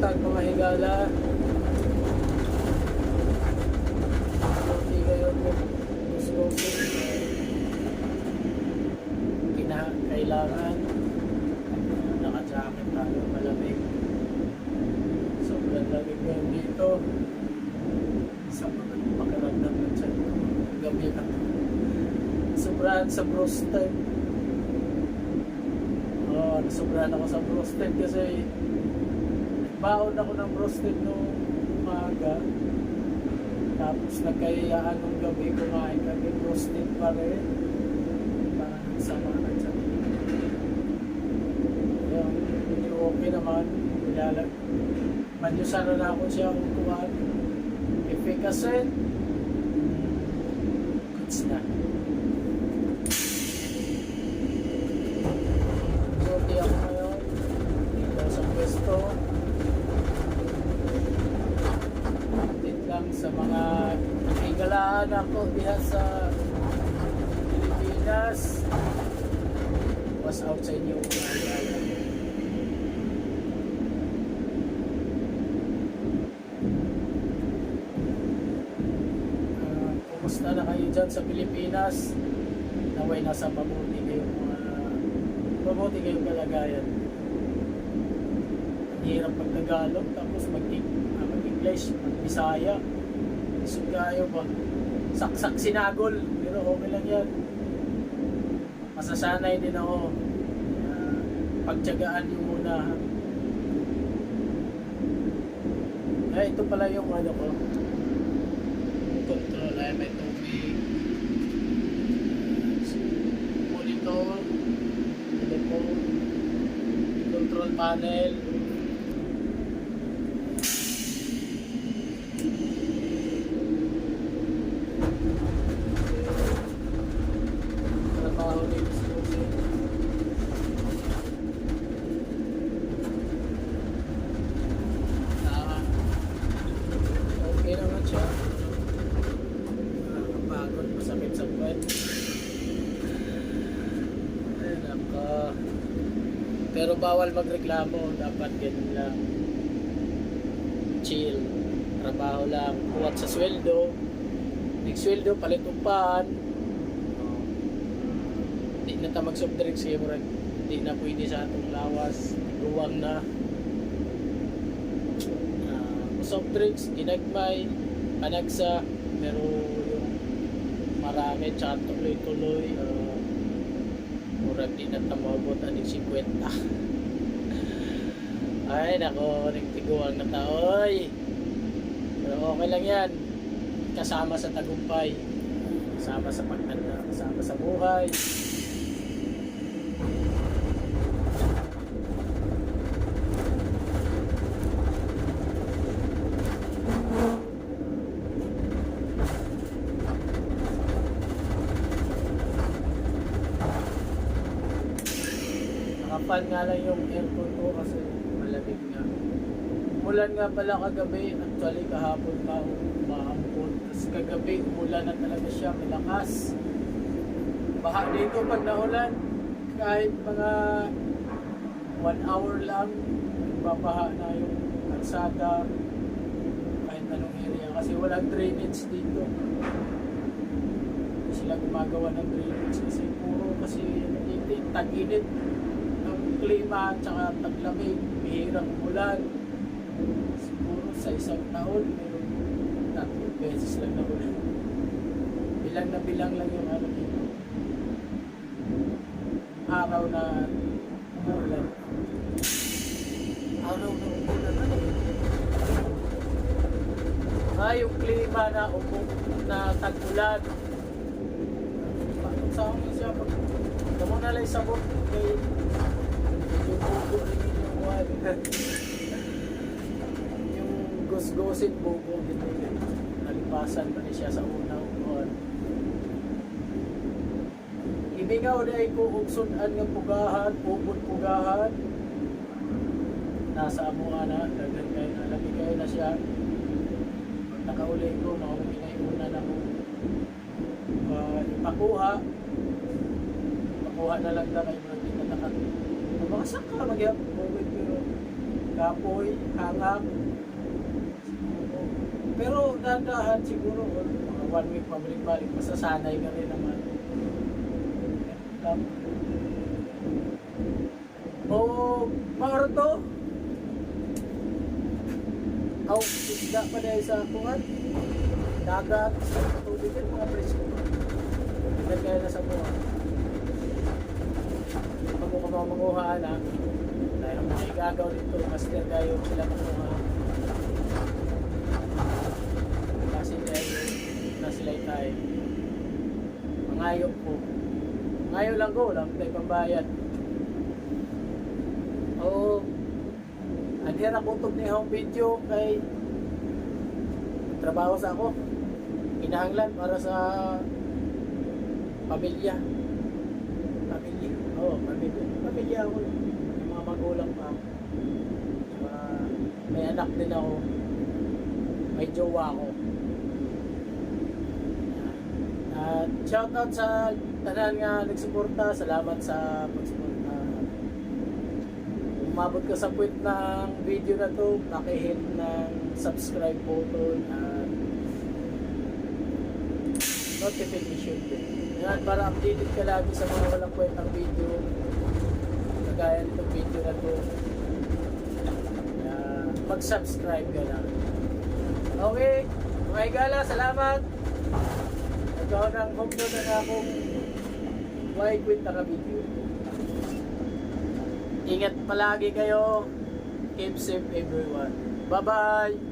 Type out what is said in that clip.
buntag mga higala. Hindi kayo gusto Kina, kailangan naka-jacket tayo malamig. Sobrang lamig ngayon dito. Sa mga pakiramdam ng tiyan ko. Gabi na. Sobrahan sa frosted. Oo, nasobrahan ako sa frosted kasi baon ako ng frosted nung umaga. Tapos nagkayayaan nung gabi kumain kami frosted pa rin. Parang nagsama na siya. Yung medyo okay naman. Nilalag. Manyusara na ako siya kung kumain. Efficacy. Goods na. Sorry ako ngayon. Dito sa pwesto. Update lang sa mga nakigalaan ako diha sa Pilipinas. Was out sa inyo. Ah, kumusta na kayo dyan sa Pilipinas? Naway nasa mabuti kayong mga mabuti kayong kalagayan. Hirap pag Tagalog tapos ah, mag-English, mag-Bisaya. Isip kayo ba? Saksak sinagol, pero okay lang yan. Masasanay din ako. Uh, pagtyagaan nyo muna. ha? Eh, ito pala yung ano ko. Control, ay may tubig. Monitor. Telephone. Control panel. Trabaho ni Susi. Ah, naman siya. Nakakapagod, masakit sa buwan. Ay, naka. Pero bawal magreklamo, dapat ganun lang. Chill. Trabaho lang. Kuwat sa sweldo. Next sweldo, palit upahan. Oh. Hindi na ta mag-soft drinks. Hindi na pwede sa atong lawas. Luwang na. Ah, soft drinks, ginagmay, panagsa, pero yung marami, tsaka tuloy-tuloy, uh, murag di na tamabot aning 50. Ay, nako, nagtiguang na taoy. Pero okay lang yan. Kasama sa tagumpay. Kasama sa pagtanda, kasama sa buhay. Nakapal nga lang yung aircon ko kasi malamig nga. Umulan nga pala kagabi, actually kahapon pa umaampon. Tapos kagabi umulan na talaga siya, malakas. Baha dito pag naulan, kahit mga one hour lang, babaha na yung kalsada, kahit anong area. Kasi walang drainage dito. Hindi sila gumagawa ng drainage kasi puro kasi tag-init klima tsaka taglamig, bihirang ulan. Siguro sa isang taon, meron tatlong beses lang na ulan. Bilang na bilang lang yung ano dito. Araw na ulan. Araw na ulan na Ah, yung klima na umong na tag-ulan. Bakit sa amin siya pag Tamo na lang sabot kay yung bugo rin yung wal. yung gusgosin bugo dito yun. Nalipasan pa ni siya sa unang buwan. Ibingaw na ko ugsunan ng pugahan, ubod pugahan. Nasa amuha na, daghan kayo na, lagi kayo na siya. Pag nakauli ko, nakauwi na yung una na ko uh, ipakuha makuha na lang na kayo na nakat mga saka magyap kapoy, hangap. Pero dahan siguro, mga one week pabalik-balik, masasanay ka rin naman. O, maaro to. Aw, isda pa dahil sa kuhan. Dagat, tubig din, mga presko. Tignan kaya na sa buwan. Pag mo ka manguhaan ha, dahil ang mga igagaw dito, master kayo sila manguha. Kasi dahil na sila tayo. Mangayo po. Ngayo lang ko, lang tayo pambayad. Oo. Ang hirap utog ni home video kay trabaho sa ako. Kinahanglan para sa pamilya. Pamilya. Oo, pamilya. Pamilya ako. May mga magulang pa ako. Saka may anak din ako. May jowa ako. At shout out sa tanan nga nagsuporta. Salamat sa pagsuporta. Umabot ka sa point ng video na to, pakihit ng subscribe button at notification bell. Yan, para updated ka lagi sa mga walang kwentang video. Kagaya nitong video na to. Mag-subscribe ka na. Okay, mga igala, salamat. Nagkaroon ng home doon na akong why quit na video. Ingat palagi kayo. Keep safe everyone. Bye-bye!